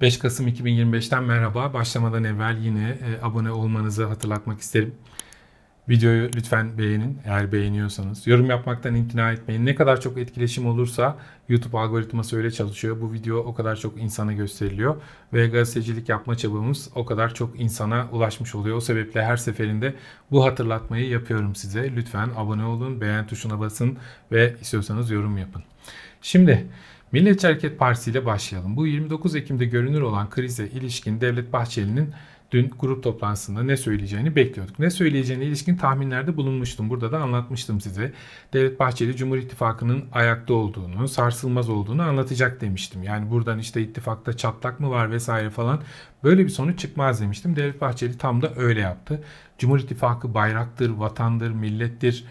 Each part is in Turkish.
5 Kasım 2025'ten merhaba. Başlamadan evvel yine e, abone olmanızı hatırlatmak isterim. Videoyu lütfen beğenin eğer beğeniyorsanız. Yorum yapmaktan imtina etmeyin. Ne kadar çok etkileşim olursa YouTube algoritması öyle çalışıyor. Bu video o kadar çok insana gösteriliyor. Ve gazetecilik yapma çabamız o kadar çok insana ulaşmış oluyor. O sebeple her seferinde bu hatırlatmayı yapıyorum size. Lütfen abone olun, beğen tuşuna basın ve istiyorsanız yorum yapın. Şimdi Milliyetçi Hareket Partisi ile başlayalım. Bu 29 Ekim'de görünür olan krize ilişkin Devlet Bahçeli'nin dün grup toplantısında ne söyleyeceğini bekliyorduk. Ne söyleyeceğine ilişkin tahminlerde bulunmuştum. Burada da anlatmıştım size. Devlet Bahçeli Cumhur İttifakı'nın ayakta olduğunu, sarsılmaz olduğunu anlatacak demiştim. Yani buradan işte ittifakta çatlak mı var vesaire falan böyle bir sonuç çıkmaz demiştim. Devlet Bahçeli tam da öyle yaptı. Cumhur İttifakı bayraktır, vatandır, millettir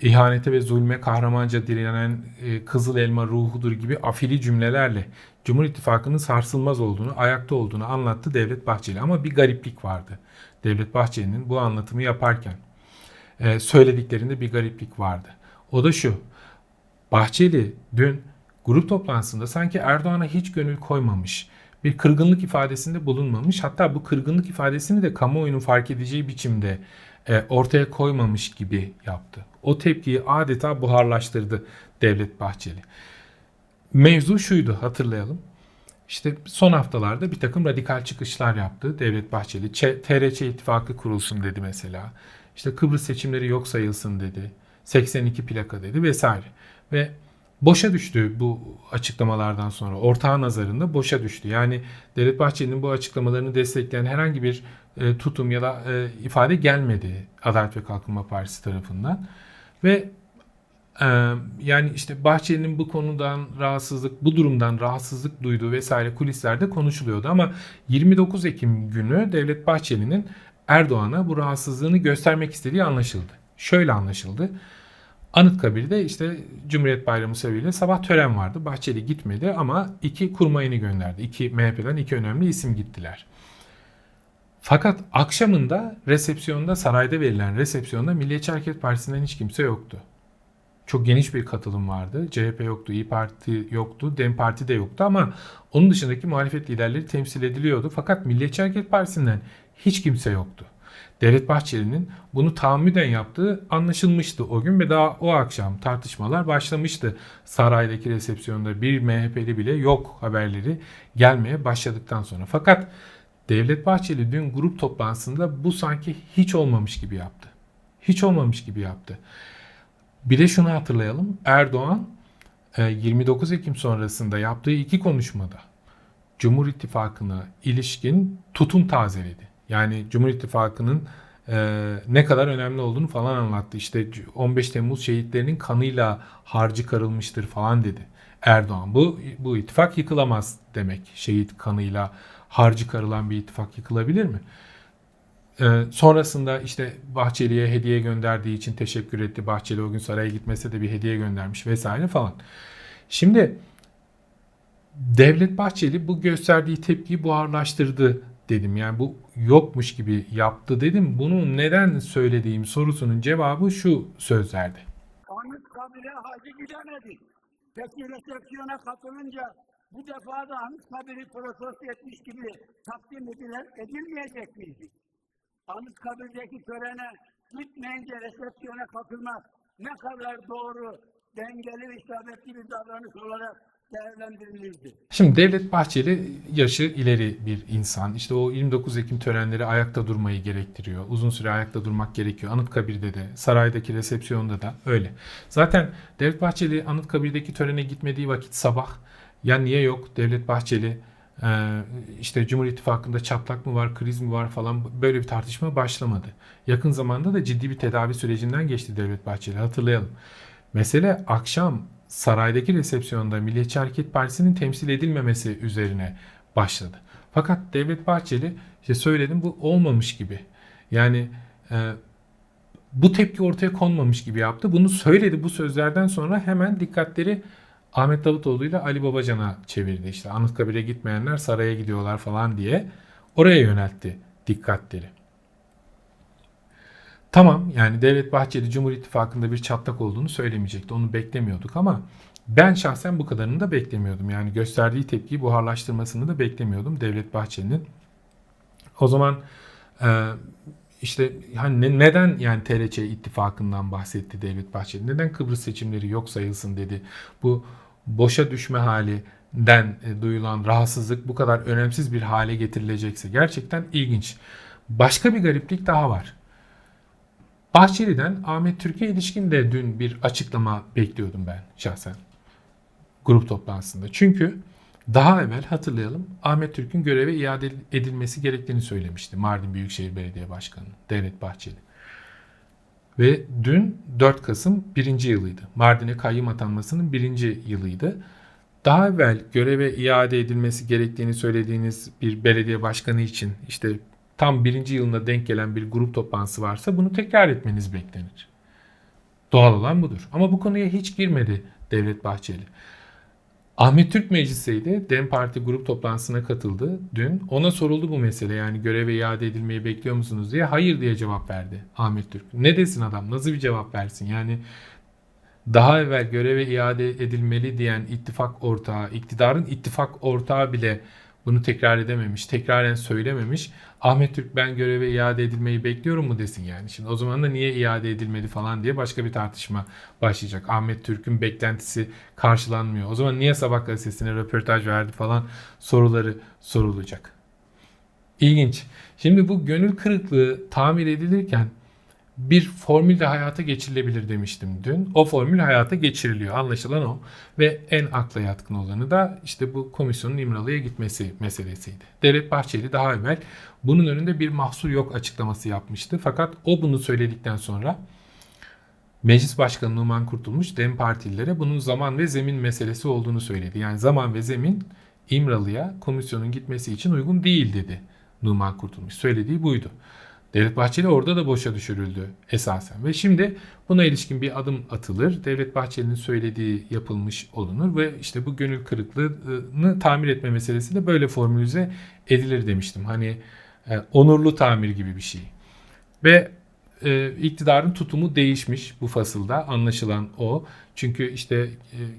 ihanete ve zulme kahramanca direnen e, Kızıl Elma ruhudur gibi afili cümlelerle Cumhur İttifakı'nın sarsılmaz olduğunu, ayakta olduğunu anlattı Devlet Bahçeli. Ama bir gariplik vardı. Devlet Bahçeli'nin bu anlatımı yaparken e, söylediklerinde bir gariplik vardı. O da şu. Bahçeli dün grup toplantısında sanki Erdoğan'a hiç gönül koymamış, bir kırgınlık ifadesinde bulunmamış. Hatta bu kırgınlık ifadesini de kamuoyunun fark edeceği biçimde e, ortaya koymamış gibi yaptı. O tepkiyi adeta buharlaştırdı Devlet Bahçeli. Mevzu şuydu hatırlayalım. İşte son haftalarda bir takım radikal çıkışlar yaptı Devlet Bahçeli. Ç- TRÇ ittifakı kurulsun dedi mesela. İşte Kıbrıs seçimleri yok sayılsın dedi. 82 plaka dedi vesaire. Ve boşa düştü bu açıklamalardan sonra. Ortağı nazarında boşa düştü. Yani Devlet Bahçeli'nin bu açıklamalarını destekleyen herhangi bir e, tutum ya da e, ifade gelmedi Adalet ve Kalkınma Partisi tarafından. Ve e, yani işte Bahçeli'nin bu konudan rahatsızlık, bu durumdan rahatsızlık duyduğu vesaire kulislerde konuşuluyordu. Ama 29 Ekim günü Devlet Bahçeli'nin Erdoğan'a bu rahatsızlığını göstermek istediği anlaşıldı. Şöyle anlaşıldı. Anıtkabir'de işte Cumhuriyet Bayramı sebebiyle sabah tören vardı. Bahçeli gitmedi ama iki kurmayını gönderdi. İki MHP'den iki önemli isim gittiler. Fakat akşamında resepsiyonda sarayda verilen resepsiyonda Milliyetçi Hareket Partisi'nden hiç kimse yoktu. Çok geniş bir katılım vardı. CHP yoktu, İyi Parti yoktu, DEM Parti de yoktu ama onun dışındaki muhalefet liderleri temsil ediliyordu. Fakat Milliyetçi Hareket Partisi'nden hiç kimse yoktu. Devlet Bahçeli'nin bunu tahammüden yaptığı anlaşılmıştı o gün ve daha o akşam tartışmalar başlamıştı. Saraydaki resepsiyonda bir MHP'li bile yok haberleri gelmeye başladıktan sonra. Fakat Devlet Bahçeli dün grup toplantısında bu sanki hiç olmamış gibi yaptı. Hiç olmamış gibi yaptı. Bir de şunu hatırlayalım. Erdoğan 29 Ekim sonrasında yaptığı iki konuşmada Cumhur İttifakı'na ilişkin tutum tazeledi. Yani Cumhur İttifakı'nın e, ne kadar önemli olduğunu falan anlattı. İşte 15 Temmuz şehitlerinin kanıyla harcı karılmıştır falan dedi. Erdoğan bu bu ittifak yıkılamaz demek. Şehit kanıyla harcı karılan bir ittifak yıkılabilir mi? Ee, sonrasında işte Bahçeli'ye hediye gönderdiği için teşekkür etti. Bahçeli o gün saraya gitmese de bir hediye göndermiş vesaire falan. Şimdi Devlet Bahçeli bu gösterdiği tepkiyi buharlaştırdı dedim. Yani bu yokmuş gibi yaptı dedim. Bunu neden söylediğim sorusunun cevabı şu sözlerde. Anıtkabir'e hacı gidemedik. Peki resepsiyona katılınca bu defa da Anıtkabir'i protesto etmiş gibi takdim edilen, edilmeyecek miydik? Anıtkabir'deki törene gitmeyince resepsiyona katılmak ne kadar doğru, dengeli ve isabetli bir davranış olarak değerlendirilirdi. Şimdi Devlet Bahçeli yaşı ileri bir insan. İşte o 29 Ekim törenleri ayakta durmayı gerektiriyor. Uzun süre ayakta durmak gerekiyor. Anıtkabir'de de, saraydaki resepsiyonda da öyle. Zaten Devlet Bahçeli Anıtkabir'deki törene gitmediği vakit sabah ya niye yok Devlet Bahçeli e, işte Cumhur İttifakı'nda çatlak mı var, kriz mi var falan böyle bir tartışma başlamadı. Yakın zamanda da ciddi bir tedavi sürecinden geçti Devlet Bahçeli hatırlayalım. Mesele akşam saraydaki resepsiyonda Milliyetçi Hareket Partisi'nin temsil edilmemesi üzerine başladı. Fakat Devlet Bahçeli işte söyledim bu olmamış gibi. Yani e, bu tepki ortaya konmamış gibi yaptı. Bunu söyledi bu sözlerden sonra hemen dikkatleri Ahmet Davutoğlu ile Ali Babacan'a çevirdi. İşte Anıtkabir'e gitmeyenler saraya gidiyorlar falan diye oraya yöneltti dikkatleri. Tamam yani Devlet Bahçeli Cumhur İttifakı'nda bir çatlak olduğunu söylemeyecekti. Onu beklemiyorduk ama Ben şahsen bu kadarını da beklemiyordum. Yani gösterdiği tepkiyi buharlaştırmasını da beklemiyordum Devlet Bahçeli'nin. O zaman e, işte hani ne- neden yani TRC ittifakından bahsetti Devlet Bahçeli? Neden Kıbrıs seçimleri yok sayılsın dedi? Bu boşa düşme halinden e, duyulan rahatsızlık bu kadar önemsiz bir hale getirilecekse gerçekten ilginç. Başka bir gariplik daha var. Bahçeli'den Ahmet Türkiye ilişkin de dün bir açıklama bekliyordum ben şahsen. Grup toplantısında. Çünkü daha evvel hatırlayalım Ahmet Türk'ün göreve iade edilmesi gerektiğini söylemişti Mardin Büyükşehir Belediye Başkanı Devlet Bahçeli. Ve dün 4 Kasım birinci yılıydı. Mardin'e kayyum atanmasının birinci yılıydı. Daha evvel göreve iade edilmesi gerektiğini söylediğiniz bir belediye başkanı için işte tam birinci yılına denk gelen bir grup toplantısı varsa bunu tekrar etmeniz beklenir. Doğal olan budur. Ama bu konuya hiç girmedi Devlet Bahçeli. Ahmet Türk meclisiydi. DEM Parti grup toplantısına katıldı dün. Ona soruldu bu mesele yani göreve iade edilmeyi bekliyor musunuz diye. Hayır diye cevap verdi Ahmet Türk. Ne desin adam? Nasıl bir cevap versin? Yani daha evvel göreve iade edilmeli diyen ittifak ortağı, iktidarın ittifak ortağı bile bunu tekrar edememiş, tekraren söylememiş. Ahmet Türk ben göreve iade edilmeyi bekliyorum mu desin yani. Şimdi o zaman da niye iade edilmedi falan diye başka bir tartışma başlayacak. Ahmet Türk'ün beklentisi karşılanmıyor. O zaman niye Sabah gazetesine röportaj verdi falan soruları sorulacak. İlginç. Şimdi bu gönül kırıklığı tamir edilirken bir formül de hayata geçirilebilir demiştim dün. O formül hayata geçiriliyor. Anlaşılan o. Ve en akla yatkın olanı da işte bu komisyonun İmralı'ya gitmesi meselesiydi. Devlet Bahçeli daha evvel bunun önünde bir mahsur yok açıklaması yapmıştı. Fakat o bunu söyledikten sonra Meclis Başkanı Numan Kurtulmuş DEM Partililere bunun zaman ve zemin meselesi olduğunu söyledi. Yani zaman ve zemin İmralı'ya komisyonun gitmesi için uygun değil dedi Numan Kurtulmuş. Söylediği buydu. Devlet Bahçeli orada da boşa düşürüldü esasen. Ve şimdi buna ilişkin bir adım atılır. Devlet Bahçeli'nin söylediği yapılmış olunur ve işte bu gönül kırıklığını tamir etme meselesi de böyle formülize edilir demiştim. Hani e, onurlu tamir gibi bir şey. Ve e, iktidarın tutumu değişmiş bu fasılda anlaşılan o. Çünkü işte e,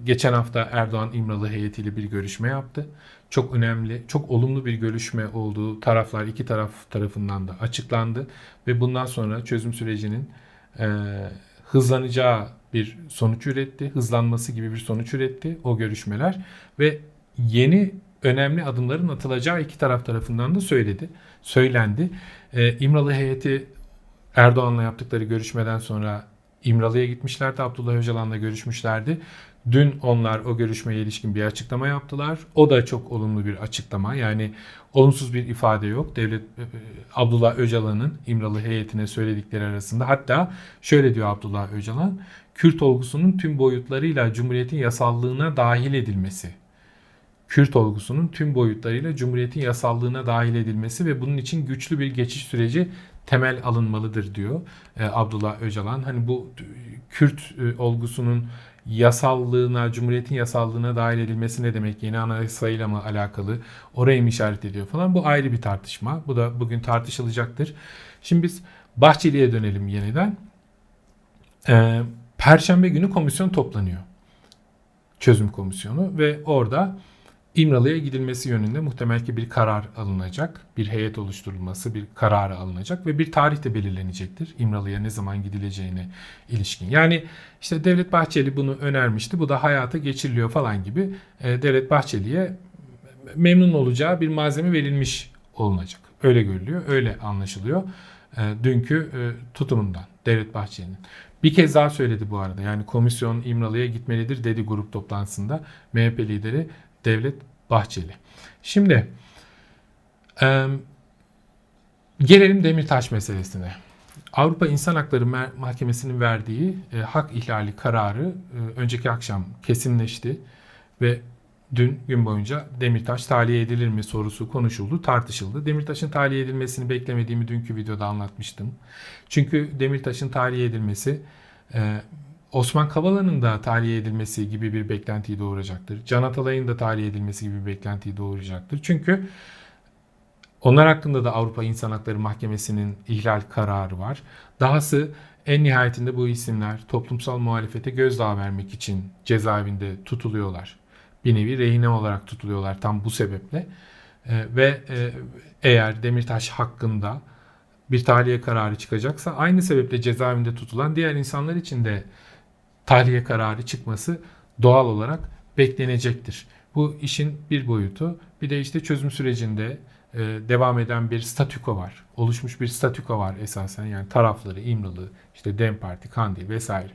geçen hafta Erdoğan İmralı heyetiyle bir görüşme yaptı. Çok önemli, çok olumlu bir görüşme olduğu taraflar iki taraf tarafından da açıklandı ve bundan sonra çözüm sürecinin e, hızlanacağı bir sonuç üretti. Hızlanması gibi bir sonuç üretti o görüşmeler ve yeni önemli adımların atılacağı iki taraf tarafından da söyledi. Söylendi. E, İmralı heyeti Erdoğan'la yaptıkları görüşmeden sonra İmralı'ya gitmişlerdi. Abdullah Öcalan'la görüşmüşlerdi. Dün onlar o görüşmeye ilişkin bir açıklama yaptılar. O da çok olumlu bir açıklama. Yani olumsuz bir ifade yok. Devlet e, Abdullah Öcalan'ın İmralı heyetine söyledikleri arasında. Hatta şöyle diyor Abdullah Öcalan. Kürt olgusunun tüm boyutlarıyla Cumhuriyet'in yasallığına dahil edilmesi. Kürt olgusunun tüm boyutlarıyla Cumhuriyet'in yasallığına dahil edilmesi ve bunun için güçlü bir geçiş süreci temel alınmalıdır diyor e, Abdullah Öcalan. Hani bu Kürt e, olgusunun yasallığına, Cumhuriyet'in yasallığına dahil edilmesi ne demek? Yeni anayasayla mı alakalı? Orayı mı işaret ediyor falan. Bu ayrı bir tartışma. Bu da bugün tartışılacaktır. Şimdi biz Bahçeli'ye dönelim yeniden. E, Perşembe günü komisyon toplanıyor. Çözüm komisyonu ve orada İmralı'ya gidilmesi yönünde muhtemel ki bir karar alınacak. Bir heyet oluşturulması, bir kararı alınacak ve bir tarih de belirlenecektir. İmralı'ya ne zaman gidileceğine ilişkin. Yani işte Devlet Bahçeli bunu önermişti. Bu da hayata geçiriliyor falan gibi. E, Devlet Bahçeli'ye memnun olacağı bir malzeme verilmiş olunacak. Öyle görülüyor, öyle anlaşılıyor. E, dünkü e, tutumundan Devlet Bahçeli'nin. Bir kez daha söyledi bu arada. Yani komisyon İmralı'ya gitmelidir dedi grup toplantısında. MHP lideri Devlet Bahçeli. Şimdi e, gelelim Demirtaş meselesine. Avrupa İnsan Hakları Mahkemesi'nin verdiği e, hak ihlali kararı e, önceki akşam kesinleşti ve dün gün boyunca Demirtaş tahliye edilir mi sorusu konuşuldu, tartışıldı. Demirtaş'ın tahliye edilmesini beklemediğimi dünkü videoda anlatmıştım. Çünkü Demirtaş'ın tahliye edilmesi e, Osman Kavala'nın da tahliye edilmesi gibi bir beklentiyi doğuracaktır. Can Atalay'ın da tahliye edilmesi gibi bir beklentiyi doğuracaktır. Çünkü Onlar hakkında da Avrupa İnsan Hakları Mahkemesi'nin ihlal kararı var. Dahası en nihayetinde bu isimler toplumsal muhalefete gözdağı vermek için cezaevinde tutuluyorlar. Bir nevi rehine olarak tutuluyorlar tam bu sebeple. Ee, ve e, eğer Demirtaş hakkında bir tahliye kararı çıkacaksa aynı sebeple cezaevinde tutulan diğer insanlar için de tahliye kararı çıkması doğal olarak beklenecektir. Bu işin bir boyutu. Bir de işte çözüm sürecinde e, devam eden bir statüko var. Oluşmuş bir statüko var esasen. Yani tarafları İmralı, işte Dem Parti, Kandil vesaire.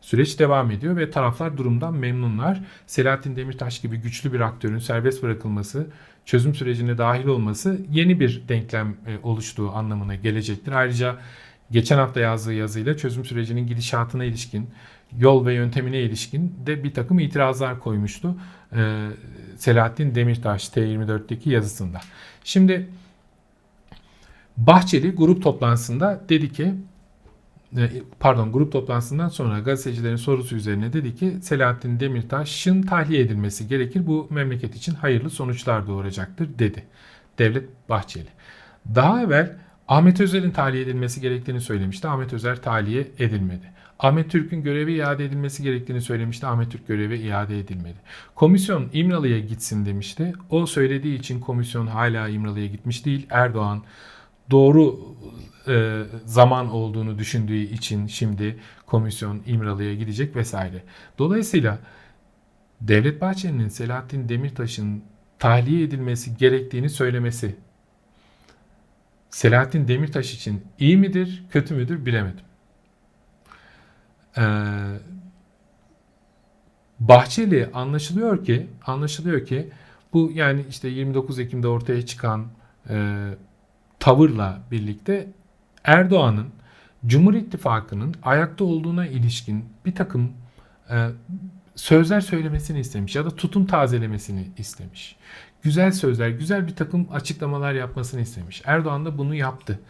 Süreç devam ediyor ve taraflar durumdan memnunlar. Selahattin Demirtaş gibi güçlü bir aktörün serbest bırakılması, çözüm sürecine dahil olması yeni bir denklem e, oluştuğu anlamına gelecektir. Ayrıca geçen hafta yazdığı yazıyla çözüm sürecinin gidişatına ilişkin, yol ve yöntemine ilişkin de bir takım itirazlar koymuştu. e, Selahattin Demirtaş T24'teki yazısında. Şimdi Bahçeli grup toplantısında dedi ki pardon grup toplantısından sonra gazetecilerin sorusu üzerine dedi ki Selahattin Demirtaş'ın tahliye edilmesi gerekir. Bu memleket için hayırlı sonuçlar doğuracaktır dedi. Devlet Bahçeli. Daha evvel Ahmet Özer'in tahliye edilmesi gerektiğini söylemişti. Ahmet Özer tahliye edilmedi. Ahmet Türk'ün görevi iade edilmesi gerektiğini söylemişti. Ahmet Türk görevi iade edilmedi. Komisyon İmralı'ya gitsin demişti. O söylediği için komisyon hala İmralı'ya gitmiş değil. Erdoğan doğru e, zaman olduğunu düşündüğü için şimdi komisyon İmralı'ya gidecek vesaire. Dolayısıyla Devlet Bahçeli'nin Selahattin Demirtaş'ın tahliye edilmesi gerektiğini söylemesi Selahattin Demirtaş için iyi midir, kötü müdür bilemedim. Ee, Bahçeli anlaşılıyor ki, anlaşılıyor ki bu yani işte 29 Ekim'de ortaya çıkan e, tavırla birlikte Erdoğan'ın Cumhur İttifakı'nın ayakta olduğuna ilişkin bir takım e, sözler söylemesini istemiş ya da tutum tazelemesini istemiş. Güzel sözler, güzel bir takım açıklamalar yapmasını istemiş. Erdoğan da bunu yaptı.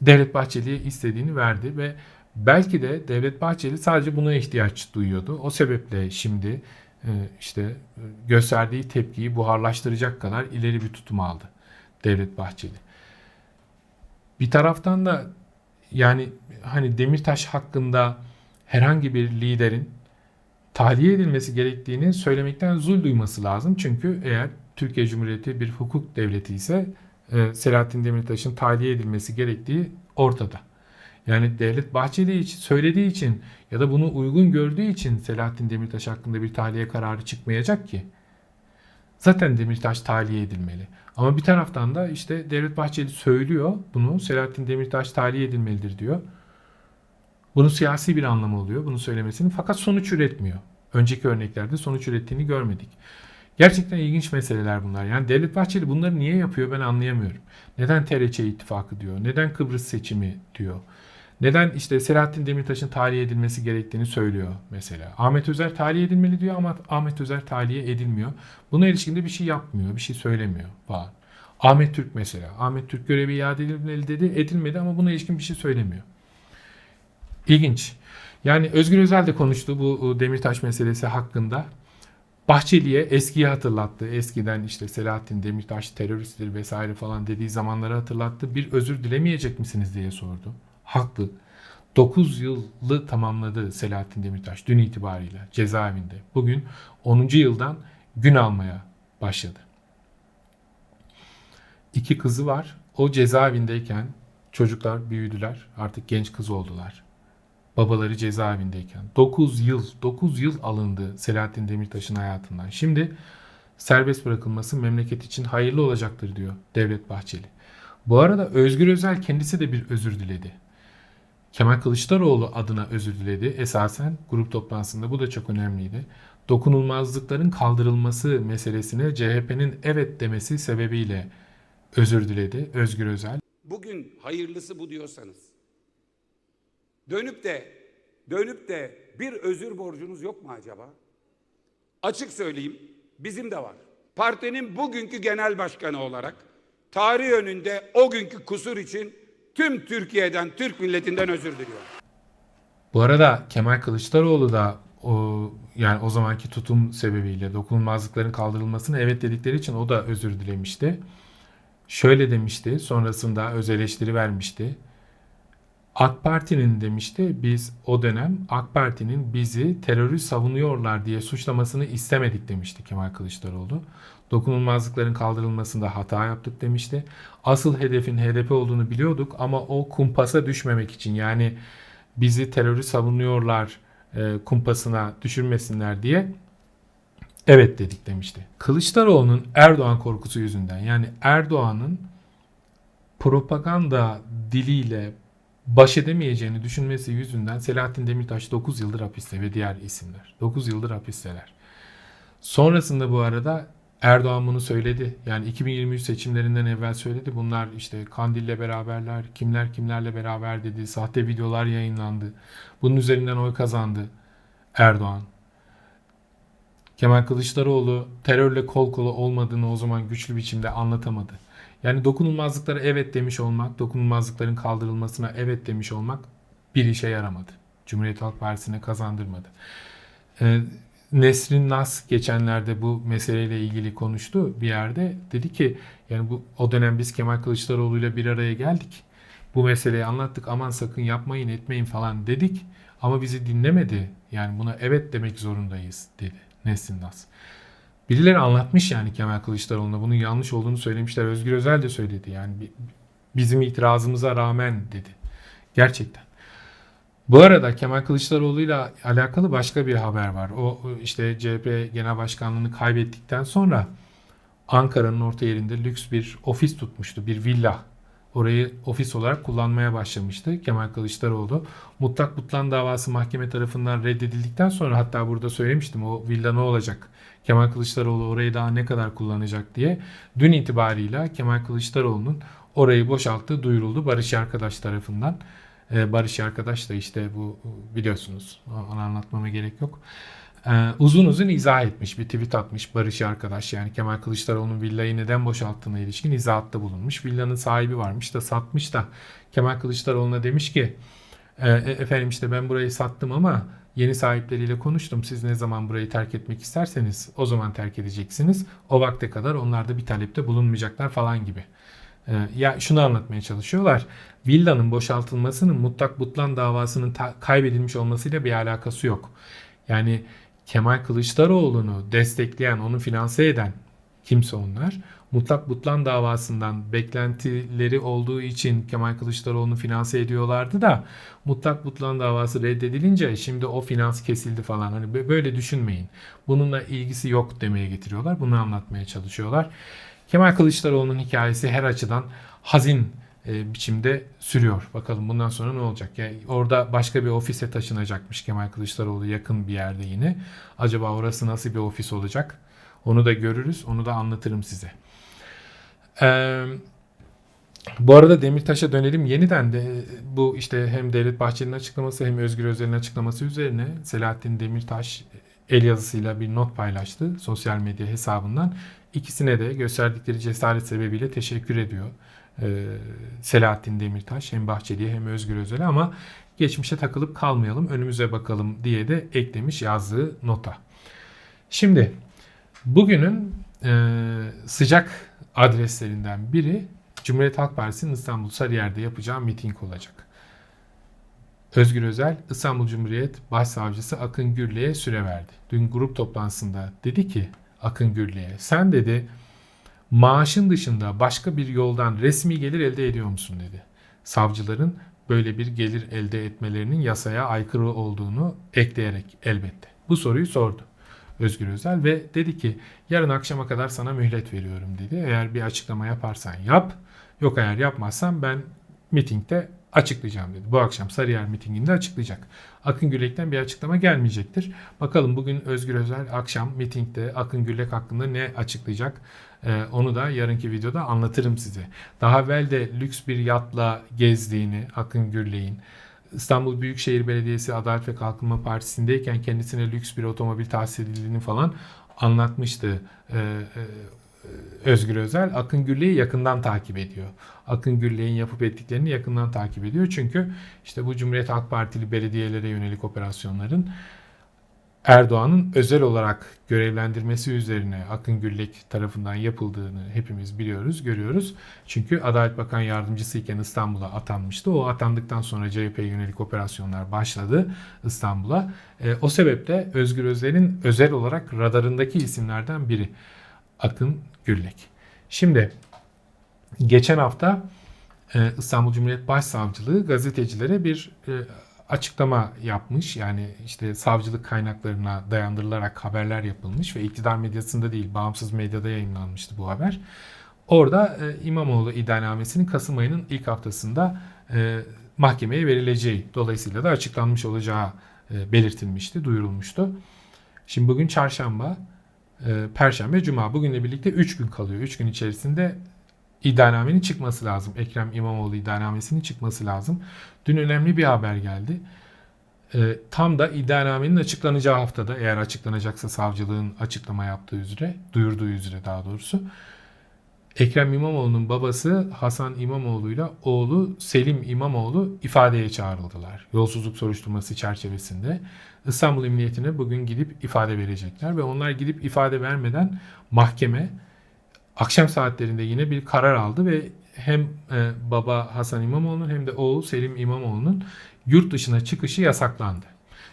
Devlet Bahçeli'ye istediğini verdi ve belki de Devlet Bahçeli sadece buna ihtiyaç duyuyordu. O sebeple şimdi e, işte e, gösterdiği tepkiyi buharlaştıracak kadar ileri bir tutum aldı Devlet Bahçeli. Bir taraftan da yani hani Demirtaş hakkında herhangi bir liderin tahliye edilmesi gerektiğini söylemekten zul duyması lazım. Çünkü eğer Türkiye Cumhuriyeti bir hukuk devleti ise e, Selahattin Demirtaş'ın tahliye edilmesi gerektiği ortada. Yani Devlet Bahçeli için söylediği için ya da bunu uygun gördüğü için Selahattin Demirtaş hakkında bir tahliye kararı çıkmayacak ki. Zaten Demirtaş tahliye edilmeli. Ama bir taraftan da işte Devlet Bahçeli söylüyor bunu. Selahattin Demirtaş tahliye edilmelidir diyor. Bunun siyasi bir anlamı oluyor bunu söylemesinin fakat sonuç üretmiyor. Önceki örneklerde sonuç ürettiğini görmedik. Gerçekten ilginç meseleler bunlar. Yani Devlet Bahçeli bunları niye yapıyor ben anlayamıyorum. Neden TRC ittifakı diyor? Neden Kıbrıs seçimi diyor? Neden işte Selahattin Demirtaş'ın tahliye edilmesi gerektiğini söylüyor mesela. Ahmet Özer tahliye edilmeli diyor ama Ahmet Özer tahliye edilmiyor. Buna ilişkinde bir şey yapmıyor, bir şey söylemiyor falan. Ahmet Türk mesela. Ahmet Türk görevi iade edilmeli dedi, edilmedi ama buna ilişkin bir şey söylemiyor. İlginç. Yani Özgür Özel de konuştu bu Demirtaş meselesi hakkında. Bahçeli'ye eskiyi hatırlattı. Eskiden işte Selahattin Demirtaş teröristtir vesaire falan dediği zamanları hatırlattı. Bir özür dilemeyecek misiniz diye sordu. Haklı. 9 yılı tamamladı Selahattin Demirtaş dün itibariyle cezaevinde. Bugün 10. yıldan gün almaya başladı. İki kızı var. O cezaevindeyken çocuklar büyüdüler. Artık genç kız oldular. Babaları cezaevindeyken. 9 yıl, 9 yıl alındı Selahattin Demirtaş'ın hayatından. Şimdi serbest bırakılması memleket için hayırlı olacaktır diyor Devlet Bahçeli. Bu arada Özgür Özel kendisi de bir özür diledi. Kemal Kılıçdaroğlu adına özür diledi. Esasen grup toplantısında bu da çok önemliydi. Dokunulmazlıkların kaldırılması meselesine CHP'nin evet demesi sebebiyle özür diledi Özgür Özel. Bugün hayırlısı bu diyorsanız dönüp de dönüp de bir özür borcunuz yok mu acaba? Açık söyleyeyim bizim de var. Partinin bugünkü genel başkanı olarak tarih önünde o günkü kusur için tüm Türkiye'den, Türk milletinden özür diliyorum. Bu arada Kemal Kılıçdaroğlu da o yani o zamanki tutum sebebiyle dokunulmazlıkların kaldırılmasını evet dedikleri için o da özür dilemişti. Şöyle demişti, sonrasında öz eleştiri vermişti. AK Parti'nin demişti biz o dönem AK Parti'nin bizi terörist savunuyorlar diye suçlamasını istemedik demişti Kemal Kılıçdaroğlu. Dokunulmazlıkların kaldırılmasında hata yaptık demişti. Asıl hedefin HDP olduğunu biliyorduk ama o kumpasa düşmemek için yani bizi terörist savunuyorlar e, kumpasına düşürmesinler diye evet dedik demişti. Kılıçdaroğlu'nun Erdoğan korkusu yüzünden yani Erdoğan'ın propaganda diliyle baş edemeyeceğini düşünmesi yüzünden Selahattin Demirtaş 9 yıldır hapiste ve diğer isimler. 9 yıldır hapisteler. Sonrasında bu arada Erdoğan bunu söyledi. Yani 2023 seçimlerinden evvel söyledi. Bunlar işte Kandil'le beraberler, kimler kimlerle beraber dedi. Sahte videolar yayınlandı. Bunun üzerinden oy kazandı Erdoğan. Kemal Kılıçdaroğlu terörle kol kola olmadığını o zaman güçlü biçimde anlatamadı. Yani dokunulmazlıklara evet demiş olmak, dokunulmazlıkların kaldırılmasına evet demiş olmak bir işe yaramadı. Cumhuriyet Halk Partisi'ne kazandırmadı. Ee, Nesrin Nas geçenlerde bu meseleyle ilgili konuştu bir yerde. Dedi ki yani bu o dönem biz Kemal Kılıçdaroğlu ile bir araya geldik. Bu meseleyi anlattık aman sakın yapmayın etmeyin falan dedik. Ama bizi dinlemedi. Yani buna evet demek zorundayız dedi Nesrin Nas. Birileri anlatmış yani Kemal Kılıçdaroğlu'na bunun yanlış olduğunu söylemişler. Özgür Özel de söyledi yani bi- bizim itirazımıza rağmen dedi. Gerçekten. Bu arada Kemal Kılıçdaroğlu'yla alakalı başka bir haber var. O işte CHP Genel Başkanlığını kaybettikten sonra Ankara'nın orta yerinde lüks bir ofis tutmuştu. Bir villa. Orayı ofis olarak kullanmaya başlamıştı Kemal Kılıçdaroğlu. Mutlak Butlan davası mahkeme tarafından reddedildikten sonra hatta burada söylemiştim o villa ne olacak? Kemal Kılıçdaroğlu orayı daha ne kadar kullanacak diye. Dün itibarıyla Kemal Kılıçdaroğlu'nun orayı boşalttığı duyuruldu Barış Arkadaş tarafından. Ee, Barış Arkadaş da işte bu biliyorsunuz onu anlatmama gerek yok. Ee, uzun uzun izah etmiş bir tweet atmış Barış Arkadaş yani Kemal Kılıçdaroğlu'nun villayı neden boşalttığına ilişkin izahatta bulunmuş. Villanın sahibi varmış da satmış da Kemal Kılıçdaroğlu'na demiş ki "E, e, efendim işte ben burayı sattım ama yeni sahipleriyle konuştum. Siz ne zaman burayı terk etmek isterseniz o zaman terk edeceksiniz. O vakte kadar onlar da bir talepte bulunmayacaklar falan gibi. Ee, ya şunu anlatmaya çalışıyorlar. Villanın boşaltılmasının mutlak butlan davasının kaybedilmiş olmasıyla bir alakası yok. Yani Kemal Kılıçdaroğlu'nu destekleyen, onu finanse eden kimse onlar. Mutlak Butlan davasından beklentileri olduğu için Kemal Kılıçdaroğlu'nu finanse ediyorlardı da Mutlak Butlan davası reddedilince şimdi o finans kesildi falan. Hani bö- böyle düşünmeyin. Bununla ilgisi yok demeye getiriyorlar. Bunu anlatmaya çalışıyorlar. Kemal Kılıçdaroğlu'nun hikayesi her açıdan hazin e, biçimde sürüyor. Bakalım bundan sonra ne olacak? Yani orada başka bir ofise taşınacakmış Kemal Kılıçdaroğlu yakın bir yerde yine. Acaba orası nasıl bir ofis olacak? Onu da görürüz. Onu da anlatırım size. Ee, bu arada Demirtaş'a dönelim. Yeniden de bu işte hem Devlet Bahçeli'nin açıklaması hem Özgür Özel'in açıklaması üzerine Selahattin Demirtaş el yazısıyla bir not paylaştı sosyal medya hesabından. İkisine de gösterdikleri cesaret sebebiyle teşekkür ediyor. Ee, Selahattin Demirtaş hem Bahçeli'ye hem Özgür Özel'e ama geçmişe takılıp kalmayalım önümüze bakalım diye de eklemiş yazdığı nota. Şimdi bugünün e, sıcak adreslerinden biri Cumhuriyet Halk Partisi'nin İstanbul Sarıyer'de yapacağı miting olacak. Özgür Özel, İstanbul Cumhuriyet Başsavcısı Akın Gürlü'ye süre verdi. Dün grup toplantısında dedi ki Akın Gürlü'ye sen dedi maaşın dışında başka bir yoldan resmi gelir elde ediyor musun dedi. Savcıların böyle bir gelir elde etmelerinin yasaya aykırı olduğunu ekleyerek elbette. Bu soruyu sordu Özgür Özel ve dedi ki yarın akşama kadar sana mühlet veriyorum dedi. Eğer bir açıklama yaparsan yap. Yok eğer yapmazsan ben mitingde açıklayacağım dedi. Bu akşam Sarıyer mitinginde açıklayacak. Akın Gürlek'ten bir açıklama gelmeyecektir. Bakalım bugün Özgür Özel akşam mitingde Akın Gürlek hakkında ne açıklayacak? Ee, onu da yarınki videoda anlatırım size. Daha evvel de lüks bir yatla gezdiğini Akın Gürlek'in İstanbul Büyükşehir Belediyesi Adalet ve Kalkınma Partisi'ndeyken kendisine lüks bir otomobil tahsis edildiğini falan anlatmıştı. Ee, e, Özgür Özel Akın Gürlek'i yakından takip ediyor. Akın Gürlek'in yapıp ettiklerini yakından takip ediyor. Çünkü işte bu Cumhuriyet Halk Partili belediyelere yönelik operasyonların Erdoğan'ın özel olarak görevlendirmesi üzerine Akın Güllek tarafından yapıldığını hepimiz biliyoruz, görüyoruz. Çünkü Adalet Bakan Yardımcısı iken İstanbul'a atanmıştı. O atandıktan sonra CHP'ye yönelik operasyonlar başladı İstanbul'a. E, o sebeple Özgür Özel'in özel olarak radarındaki isimlerden biri Akın Güllek. Şimdi geçen hafta e, İstanbul Cumhuriyet Başsavcılığı gazetecilere bir e, açıklama yapmış. Yani işte savcılık kaynaklarına dayandırılarak haberler yapılmış ve iktidar medyasında değil bağımsız medyada yayınlanmıştı bu haber. Orada e, İmamoğlu iddianamesinin Kasım ayının ilk haftasında e, mahkemeye verileceği dolayısıyla da açıklanmış olacağı e, belirtilmişti, duyurulmuştu. Şimdi bugün çarşamba, e, perşembe, cuma bugünle birlikte 3 gün kalıyor. 3 gün içerisinde iddianamenin çıkması lazım. Ekrem İmamoğlu iddianamesinin çıkması lazım. Dün önemli bir haber geldi. Ee, tam da iddianamenin açıklanacağı haftada eğer açıklanacaksa savcılığın açıklama yaptığı üzere, duyurduğu üzere daha doğrusu. Ekrem İmamoğlu'nun babası Hasan İmamoğlu'yla oğlu Selim İmamoğlu ifadeye çağrıldılar. Yolsuzluk soruşturması çerçevesinde. İstanbul Emniyetine bugün gidip ifade verecekler ve onlar gidip ifade vermeden mahkeme akşam saatlerinde yine bir karar aldı ve hem e, baba Hasan İmamoğlu'nun hem de oğul Selim İmamoğlu'nun yurt dışına çıkışı yasaklandı.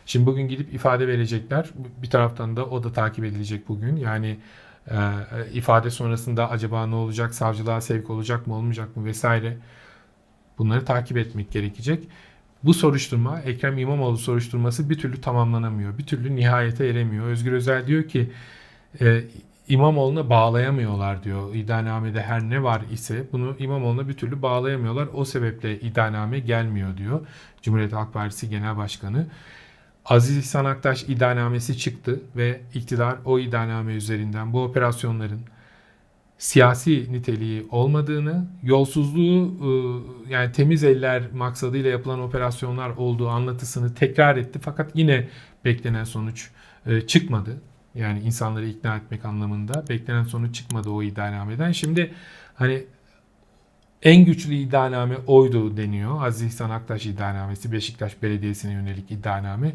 Şimdi bugün gidip ifade verecekler. Bir taraftan da o da takip edilecek bugün. Yani e, ifade sonrasında acaba ne olacak, savcılığa sevk olacak mı, olmayacak mı vesaire. Bunları takip etmek gerekecek. Bu soruşturma, Ekrem İmamoğlu soruşturması bir türlü tamamlanamıyor. Bir türlü nihayete eremiyor. Özgür Özel diyor ki e, İmamoğlu'na bağlayamıyorlar diyor. İddianamede her ne var ise bunu İmamoğlu'na bir türlü bağlayamıyorlar. O sebeple iddianame gelmiyor diyor. Cumhuriyet Halk Partisi Genel Başkanı. Aziz İhsan Aktaş iddianamesi çıktı ve iktidar o iddianame üzerinden bu operasyonların siyasi niteliği olmadığını, yolsuzluğu e, yani temiz eller maksadıyla yapılan operasyonlar olduğu anlatısını tekrar etti. Fakat yine beklenen sonuç e, çıkmadı. Yani insanları ikna etmek anlamında beklenen sonuç çıkmadı o iddianameden. Şimdi hani en güçlü iddianame oydu deniyor. Aziz İhsan Aktaş iddianamesi Beşiktaş Belediyesi'ne yönelik iddianame.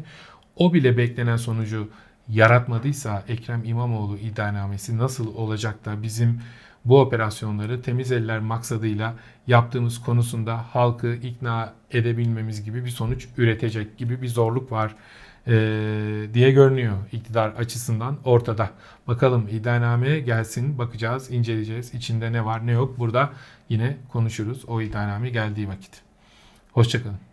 O bile beklenen sonucu yaratmadıysa Ekrem İmamoğlu iddianamesi nasıl olacak da bizim bu operasyonları temiz eller maksadıyla yaptığımız konusunda halkı ikna edebilmemiz gibi bir sonuç üretecek gibi bir zorluk var eee, diye görünüyor iktidar açısından ortada. Bakalım iddianame gelsin bakacağız inceleyeceğiz içinde ne var ne yok burada yine konuşuruz o iddianame geldiği vakit. Hoşçakalın.